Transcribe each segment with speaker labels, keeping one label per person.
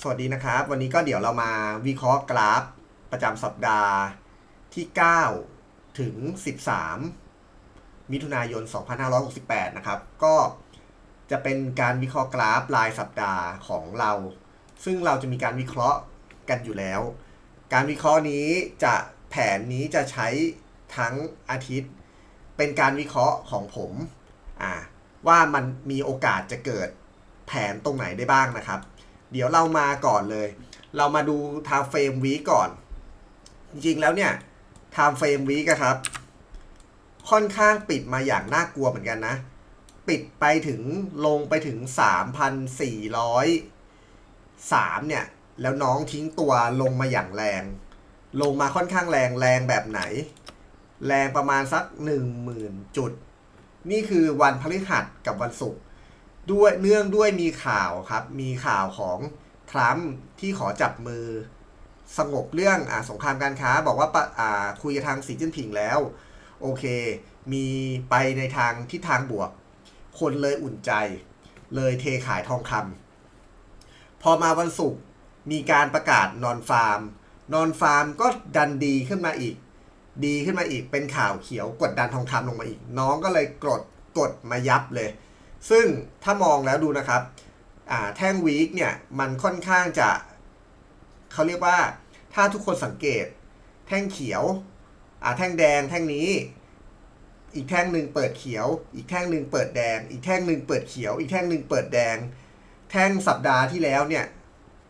Speaker 1: สวัสดีนะครับ วันนี้ก็เดี๋ยวเรามาวิเคราะห์กราฟประจำสัปดาห์ที่ 9 ถึง 13 มิถุนายน 2568 นะครับ ก็จะเป็นการวิเคราะห์กราฟรายสัปดาห์ของเรา ซึ่งเราจะมีการวิเคราะห์กันอยู่แล้ว การวิเคราะห์นี้จะแผนนี้จะใช้ทั้งอาทิตย์ เป็นการวิเคราะห์ของผมอ่าว่ามันมีโอกาสจะเกิดแผนตรงไหนได้บ้างนะครับ เดี๋ยวเรามาก่อนเลย เรามาดู time frame week ก่อน จริงๆแล้วเนี่ย time frame week ครับ ค่อนข้างปิดมาอย่างน่ากลัวเหมือนกันนะ ปิดไปถึงลงไปถึง 3,403 เนี่ย แล้วน้องทิ้งตัวลงมาอย่างแรง ลงมาค่อนข้างแรงแรงแบบไหน แรงประมาณสัก 10,000 จุด นี่คือวันพฤหัสกับวันศุกร์ ด้วยเนื่องด้วยมีข่าวครับ มีข่าวของทรัมป์ที่ขอจับมือสงบเรื่องอสงครามการค้า บอกว่าปะอ่าคุยกับทางสีจิ้นผิงแล้ว โอเค มีไปในทางทิศทางบวก คนเลยอุ่นใจ เลยเทขายทองคำพอมาวันศุกร์มีการประกาศนอนฟาร์ม นอนฟาร์มก็ดันดีขึ้นมาอีก ดีขึ้นมาอีกเป็นข่าวเขียวกดดันทองคำลงมาอีก น้องก็เลยกดกดมายับเลย ซึ่งถ้ามองแล้วดูนะครับแท่งวีคเนี่ยมันค่อนข้างจะเขาเรียกว่าถ้าทุกคนสังเกต แท่งเขียวแท่งแดงแท่งนี้ อีกแท่งหนึ่งเปิดเขียว อีกแท่งหนึ่งเปิดแดง อีกแท่งหนึ่งเปิดเขียว อีกแท่งหนึ่งเปิดแดง แท่งสัปดาห์ที่แล้วเนี่ย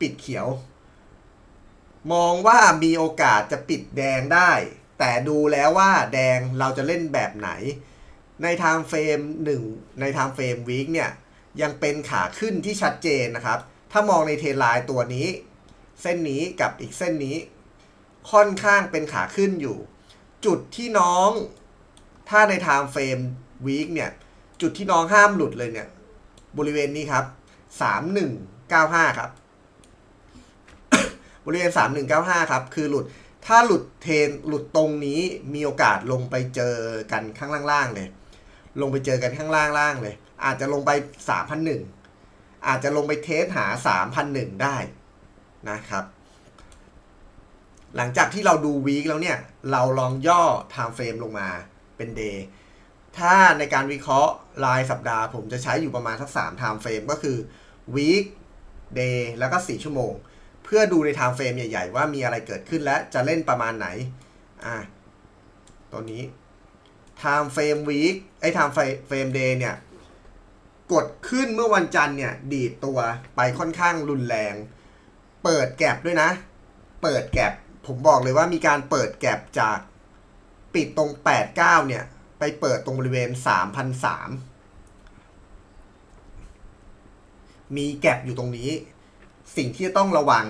Speaker 1: ปิดเขียว มองว่ามีโอกาสจะปิดแดงได้ แต่ดูแล้วว่าแดงเราจะเล่นแบบไหน ในทม์เฟรม1 ในทม์เฟรมวีคเนี่ยยังเป็นขาขึ้นที่ชัดเจนนะครับ ถ้ามองในเทนไลน์ตัวนี้ เส้นนี้กับอีกเส้นนี้ ค่อนข้างเป็นขาขึ้นอยู่ จุดที่น้อง ถ้าในไทม์เฟรมวีคเนี่ย จุดที่น้องห้ามหลุดเลยเนี่ย บริเวณนี้ครับ 3195 ครับ บริเวณ 3195 ครับ คือหลุด ถ้าหลุดเทนหลุดตรงนี้มีโอกาสลงไปเจอกันข้างล่างๆเลย ลงไปเจอกันข้างล่างๆเลย อาจจะลงไป 3,001 อาจจะลงไปเทสหา 3,001 ได้นะครับ หลังจากที่เราดูวีคแล้วเนี่ย เราลองย่อ time frame ลงมาเป็น day ถ้าในการวิเคราะห์รายสัปดาห์ ผมจะใช้อยู่ประมาณสัก3 time frame ก็คือ week day แล้วก็ 4 ชั่วโมง เพื่อดูใน time frame ใหญ่ ๆ ว่ามีอะไรเกิดขึ้นและจะเล่นประมาณไหน อะตัวนี้ time frame week ไอ้ time frame day เนี่ย กดขึ้นเมื่อวันจันทร์เนี่ย ดีดตัวไปค่อนข้างรุนแรง เปิดแก็บด้วยนะ เปิดแก็บผมบอกเลยว่ามีการเปิดแก็บจากปิดตรง 89 เนี่ย ไปเปิดตรงบริเวณ 3,003 มีแก็บอยู่ตรงนี้ สิ่งที่จะต้องระวัง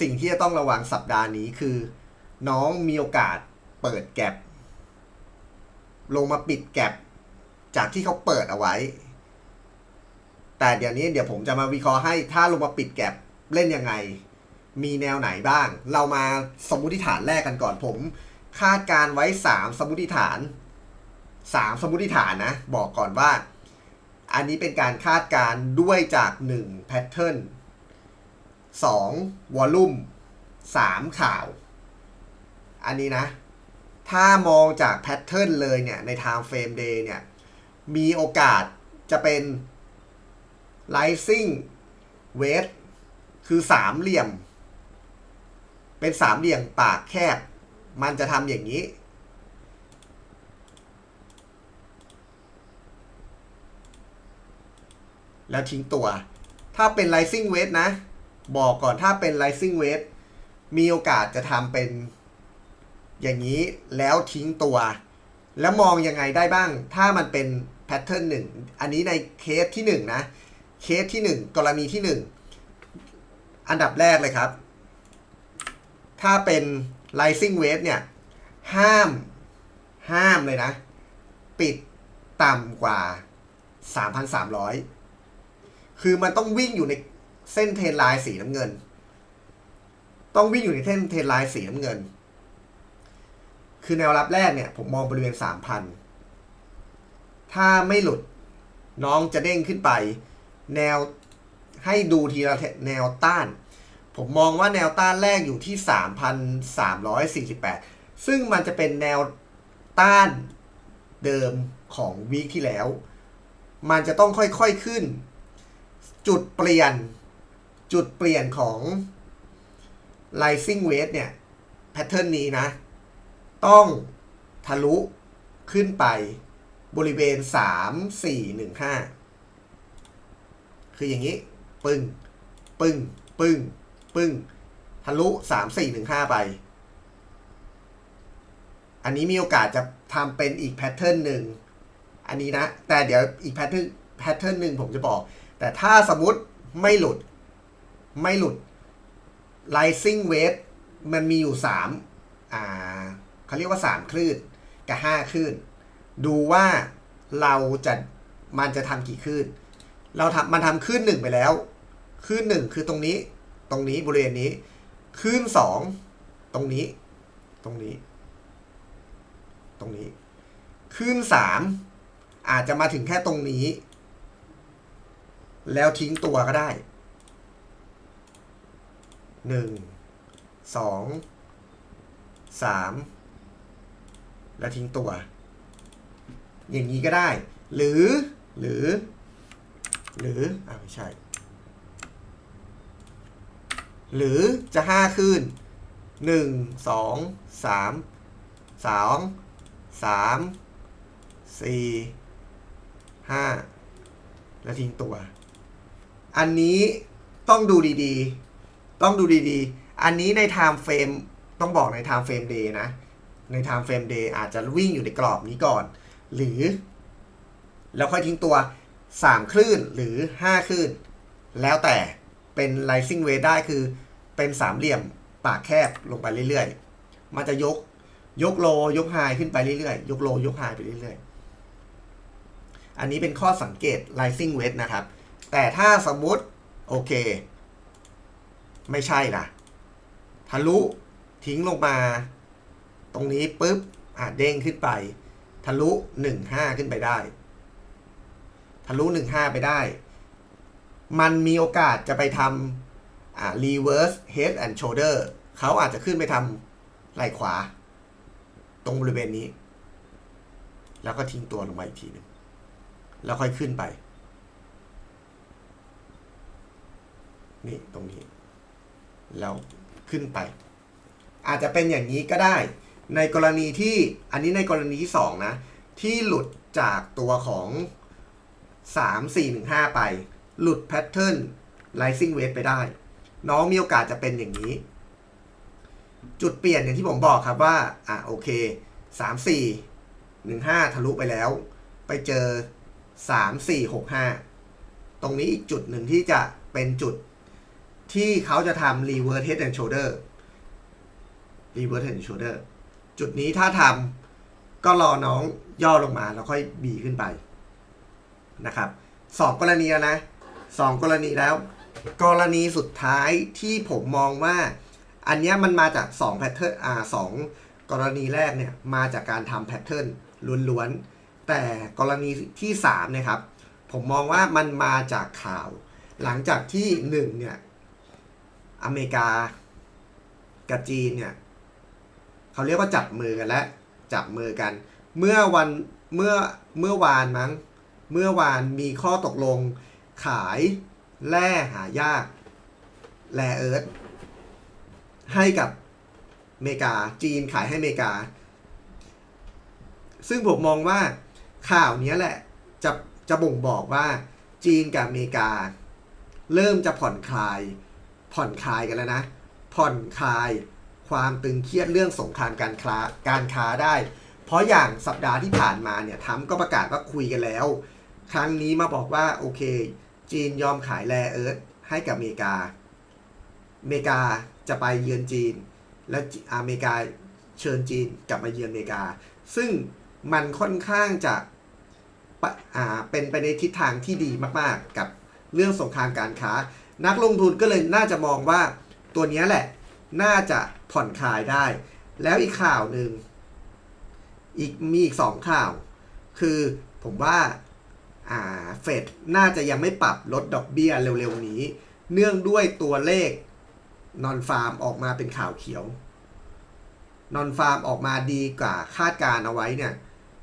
Speaker 1: สิ่งที่จะต้องระวังสัปดาห์นี้คือ น้องมีโอกาสเปิดแก็บ ลงมาปิดแก็บจากที่เขาเปิดเอาไว้ แต่เดี๋ยวนี้เดี๋ยวผมจะมาวิเคราะห์ให้ถ้าลงมาปิดแก็บเล่นยังไง มีแนวไหนบ้าง เรามาสมมุติฐานแรกกันก่อนผม คาดการไว้ 3 สมมุติฐาน 3 สมมุติฐานนะ บอกก่อนว่า อันนี้เป็นการคาดการด้วยจาก1 pattern 2 volume 3ข่าว อันนี้นะ ถ้ามองจากแพทเทิร์นเลยเนี่ย ใน time frame day เนี่ย มีโอกาสจะเป็น rising wedge คือสามเหลี่ยม เป็นสามเหลี่ยมปากแคบ มันจะทำอย่างนี้ แล้วทิ้งตัว ถ้าเป็น rising wedge นะ บอกก่อนถ้าเป็น rising wedge มีโอกาสจะทำเป็น อย่างนี้แล้วทิ้งตัว แล้วมองยังไงได้บ้าง ถ้ามันเป็นแพทเทิร์นหนึ่งอันนี้ในเคสที่หนึ่งนะ เคสที่หนึ่งกรณีที่หนึ่งอันดับแรกเลยครับ ถ้าเป็น rising weight เนี่ย ห้าม ห้ามเลยนะ ปิดต่ำกว่า 3,300 คือมันต้องวิ่งอยู่ในเส้นเทรนไลน์สีน้ำเงิน ต้องวิ่งอยู่ในเส้นเทรนไลน์สีน้ำเงิน คือแนวรับแรกเนี่ย ผมมองบริเวณ 3,000 ถ้าไม่หลุดน้องจะเด้งขึ้นไป แนวให้ดูทีละแนวต้าน ผมมองว่าแนวต้านแรกอยู่ที่ 3,348 ซึ่งมันจะเป็นแนวต้านเดิมของวีคที่แล้ว มันจะต้องค่อยๆขึ้น จุดเปลี่ยน จุดเปลี่ยนของ rising wedge เนี่ยแพทเทิร์นนี้นะ ต้องทะลุขึ้นไปบริเวณ 3 4 1 5 คืออย่างนี้ ปึ้ง ปึ้ง ปึ้ง ปึ้ง ทะลุ 3 4 1 5 ไป อันนี้มีโอกาสจะทำเป็นอีกแพทเทิร์นหนึ่ง อันนี้นะ แต่เดี๋ยวอีกแพทเทิร์นแพทเทิร์นหนึ่งผมจะบอก แต่ถ้าสมมติไม่หลุด ไม่หลุด rising wave มันมีอยู่สามอ่า เขาเรียกว่าสามคลื่นกับห้าคลื่น ดูว่าเราจะมันจะทำกี่คลื่น เราทำมันทำคลื่นหนึ่งไปแล้ว คลื่นหนึ่งคือตรงนี้ ตรงนี้บริเวณนี้ คลื่นสองตรงนี้ ตรงนี้ ตรงนี้ คลื่นสามอาจจะมาถึงแค่ตรงนี้ แล้วทิ้งตัวก็ได้หนึ่งสองสาม แล้วทิ้งตัว อย่างนี้ก็ได้ หรือ หรือ หรือ อ่าไม่ใช่ หรือจะห้าขึ้นหนึ่งสองสามสองสามสี่ห้าแล้วทิ้งตัว อันนี้ต้องดูดีๆ ต้องดูดีๆ อันนี้ใน time frame ต้องบอกใน time frame day นะ ใน time frame day อาจจะวิ่งอยู่ในกรอบนี้ก่อน หรือ แล้วค่อยทิ้งตัว 3 คลื่นหรือ 5 คลื่น แล้วแต่เป็น rising wave ได้คือเป็นสามเหลี่ยมปากแคบลงไปเรื่อยๆ มันจะยกยกโลยกไฮขึ้นไปเรื่อยๆ ยกโลยกไฮไปเรื่อยๆ อันนี้เป็นข้อสังเกต rising wedge นะครับ แต่ถ้าสมมุติ โอเค ไม่ใช่นะทะลุทิ้งลงมา ตรงนี้ปุ๊บอะเด้งขึ้นไป ทะลุ 15 ขึ้นไปได้ ทะลุ 15 ไปได้ มันมีโอกาสจะไปทำอ่า reverse head and shoulder เขาอาจจะขึ้นไปทำไหล่ขวา ตรงบริเวณนี้ แล้วก็ทิ้งตัวลงมาอีกทีหนึ่งแล้วค่อยขึ้นไปนี่ตรงนี้ แล้วขึ้นไป อาจจะเป็นอย่างนี้ก็ได้ ในกรณีที่อันนี้ในกรณีที่สองนะ ที่หลุดจากตัวของ 3 4 1 5 ไป หลุดแพทเทิร์น rising wedge ไปได้ น้องมีโอกาสจะเป็นอย่างนี้ จุดเปลี่ยนอย่างที่ผมบอกครับว่า อะโอเค 3 4 1 5 ทะลุไปแล้ว ไปเจอ 3 4 6 5 ตรงนี้อีกจุดหนึ่งที่จะเป็นจุดที่เขาจะทำ reverse head and shoulder reverse head and shoulder จุดนี้ถ้าทำก็รอน้องย่อลงมาแล้วค่อยบีขึ้นไปนะครับสองกรณีแล้วนะสองกรณีแล้ว กรณีสุดท้ายที่ผมมองว่า อันนี้มันมาจาก2แพทเทิร์นอ่าสองกรณีแรกเนี่ยมาจากการทำแพทเทิร์นล้วนๆ แต่กรณีที่3นี่ยครับ ผมมองว่ามันมาจากข่าว หลังจากที่1เนี่ยอเมริกากับจีนเนี่ย เขาเรียกว่าจับมือกันแล้วจับมือกัน เมื่อวันเมื่อเมื่อวานมั้ง เมื่อวานมีข้อตกลงขายแร่หายากแร่เอิร์ธให้กับอเมริกาจีนขายให้อเมริกา ซึ่งผมมองว่าข่าวนี้แหละจะจะบ่งบอกว่าจีนกับอเมริกา เริ่มจะผ่อนคลาย ผ่อนคลายกันแล้วนะ ผ่อนคลาย ความตึงเครียดเรื่องสงครามการค้าการค้าได้ เพราะอย่างสัปดาห์ที่ผ่านมาเนี่ยทรัมก็ประกาศว่าคุยกันแล้ว ครั้งนี้มาบอกว่าโอเค จีนยอมขายแร่เอิร์ธให้กับอเมริกา อเมริกาจะไปเยือนจีน และอเมริกาเชิญจีนกลับมาเยือนอเมริกา ซึ่งมันค่อนข้างจะะเป็นไปในทิศทางที่ดีมากๆ กับเรื่องสงครามการค้า นักลงทุนก็เลยน่าจะมองว่าตัวนี้แหละ น่าจะผ่อนคลายได้ แล้วอีกข่าวหนึ่งอีกมีอีกสองข่าว คือผมว่าเฟดน่าจะยังไม่ปรับลดดอกเบี้ยเร็วๆนี้ เนื่องด้วยตัวเลขนอนฟาร์มออกมาเป็นข่าวเขียวนอนฟาร์มออกมาดีกว่าคาดการเอาไว้เนี่ย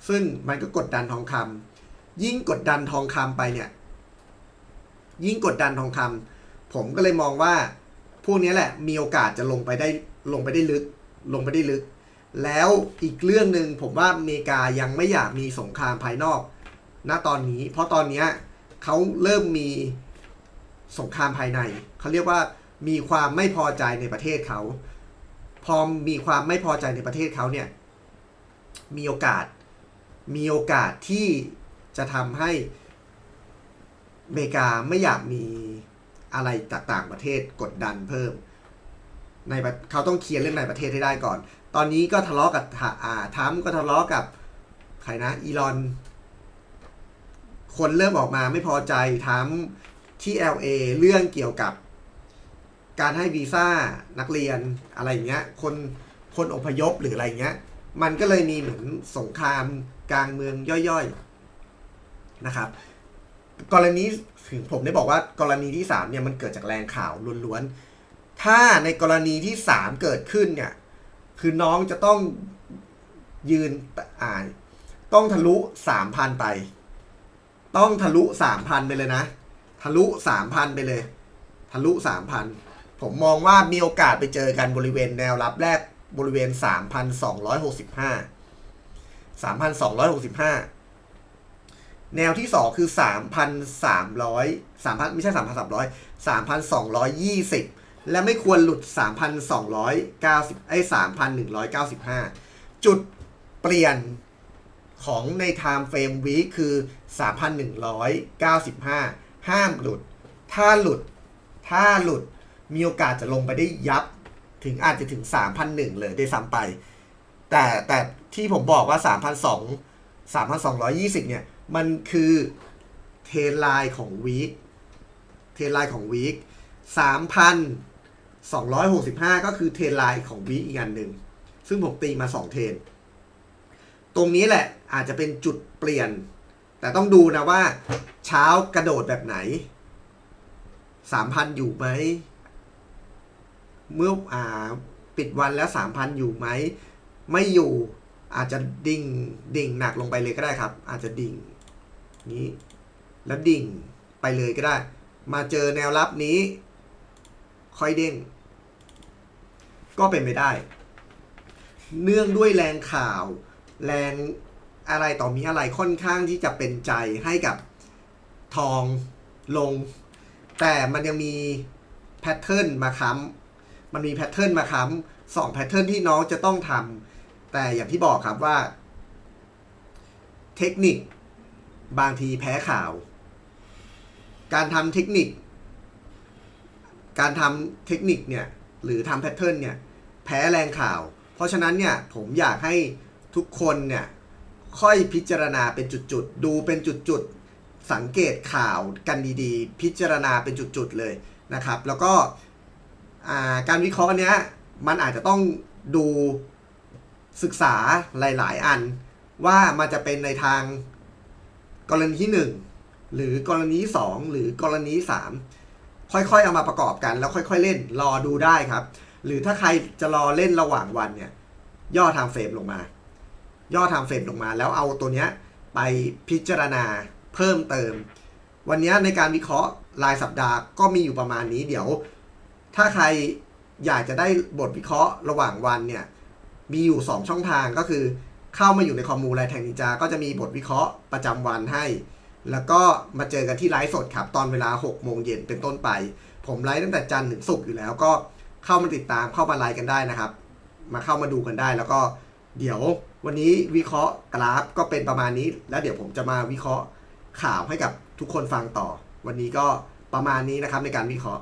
Speaker 1: ซึ่งมันก็กดดันทองคำยิ่งกดดันทองคำไปเนี่ย ยิ่งกดดันทองคำผมก็เลยมองว่า พวกนี้แหละมีโอกาสจะลงไปได้ลงไปได้ลึกลงไปได้ลึก แล้วอีกเรื่องหนึ่งผมว่าอเมริกายังไม่อยากมีสงครามภายนอกณตอนนี้ เพราะตอนเนี้ยเขาเริ่มมีสงครามภายใน เขาเรียกว่ามีความไม่พอใจในประเทศเขาพอมีความไม่พอใจในประเทศเขาเนี่ยมีโอกาสมีโอกาสที่จะทำให้อเมริกาไม่อยากมี อะไรจากต่างประเทศกดดันเพิ่ม ในเขาต้องเคลียร์เรื่องในประเทศให้ได้ก่อน ตอนนี้ก็ทะเลาะกับทะอ่าทัมก็ทะเลาะกับใครนะอีลอน คนเริ่มออกมาไม่พอใจทัมที่ LA เรื่องเกี่ยวกับ การให้วีซ่านักเรียนอะไรอย่างเงี้ย คนคนอพยพหรืออะไรเงี้ย มันก็เลยมีเหมือนสงครามกลางเมืองย่อยๆนะครับ กรณีถึงผมได้บอกว่ากรณีที่สามเนี่ยมันเกิดจากแรงข่าวล้วนๆ ถ้าในกรณีที่สามเกิดขึ้นเนี่ยคือน้องจะต้องยืนอ่าต้องทะลุสามพันไป ต้องทะลุสามพันไปเลยนะ ทะลุสามพันไปเลย ทะลุสามพันผมมองว่ามีโอกาสไปเจอกันบริเวณแนวรับแรกบริเวณ 3,265 3,265 แนวที่สองคือสามพันสามร้อยสามพันไม่ใช่สามพันสามร้อยสามพันสองร้อยยี่สิบและไม่ควรหลุดสามพันสองร้อยเก้าสิบไอ้สามพันหนึ่งร้อยเก้าสิบห้าจุดเปลี่ยนของใน Time Frame Week คือ 3,195 ห้ามหลุด ถ้าหลุด ถ้าหลุด มีโอกาสจะลงไปได้ยับ ถึงอาจจะถึง 3,001เลยได้วยซ้ำไป แต่แต่ที่ผมบอกว่า 3,200 3,220 เนี่ย มันคือเทนไลน์ของวีคเทนไลน์ของวีค3,265ก็คือเทนไลน์ของวีคอีกอันหนึ่ง ซึ่งผมตีมา2เทน ตรงนี้แหละอาจจะเป็นจุดเปลี่ยน แต่ต้องดูนะว่าเช้ากระโดดแบบไหนสามพันอยู่ไหม เมื่ออ่าปิดวันแล้วสามพันอยู่ไหม ไม่อยู่อาจจะดิ่งดิ่งหนักลงไปเลยก็ได้ครับ อาจจะดิ่ง นี้ แล้วดิ่งไปเลยก็ได้ มาเจอแนวรับนี้ ค่อยเด้ง ก็เป็นไปได้ เนื่องด้วยแรงข่าว แรงอะไรต่อมีอะไรค่อนข้างที่จะเป็นใจให้กับทองลง แต่มันยังมีแพทเทิร์นมาค้ำมันมีแพทเทิร์นมาค้ำสองแพทเทิร์นที่น้องจะต้องทำแต่อย่างที่บอกครับว่า เทคนิค บางทีแพ้ข่าว การทำเทคนิค การทำเทคนิคเนี่ยหรือทำแพทเทิร์นเนี่ยแพ้แรงข่าว เพราะฉะนั้นเนี่ยผมอยากให้ทุกคนเนี่ยค่อยพิจารณาเป็นจุดๆ ดูเป็นจุดๆ สังเกตข่าวกันดีๆ พิจารณาเป็นจุดๆ เลยนะครับ แล้วก็การวิเคราะห์อันเนี้ยมันอาจจะต้องดูศึกษาหลาย ๆ อันว่ามันจะเป็นในทาง กรณีที่หนึ่งหรือกรณีสองหรือกรณีสามค่อยๆเอามาประกอบกัน แล้วค่อยๆเล่นรอดูได้ครับ หรือถ้าใครจะรอเล่นระหว่างวันเนี่ยย่อทางเฟรมลงมา ย่อทำเฟรมลงมา แล้วเอาตัวเนี้ยไปพิจารณาเพิ่มเติม วันนี้ในการวิเคราะห์รายสัปดาห์ก็มีอยู่ประมาณนี้เดี๋ยว ถ้าใครอยากจะได้บทวิเคราะห์ระหว่างวันเนี่ยมีอยู่ 2 ช่องทางก็คือ เข้ามาอยู่ในคอมมูไลน์แทงนินจาก็จะมีบทวิเคราะห์ประจำวันให้ แล้วก็มาเจอกันที่ไลฟ์สดครับ ตอนเวลา 6 โมงเย็นเป็นต้นไป ผมไลฟ์ตั้งแต่จันทร์ถึงศุกร์อยู่แล้วก็เข้ามาติดตามเข้ามาไลฟ์กันได้นะครับ มาเข้ามาดูกันได้แล้วก็เดี๋ยววันนี้วิเคราะห์กราฟก็เป็นประมาณนี้ แล้วเดี๋ยวผมจะมาวิเคราะห์ข่าวให้กับทุกคนฟังต่อ วันนี้ก็ประมาณนี้นะครับในการวิเคราะห์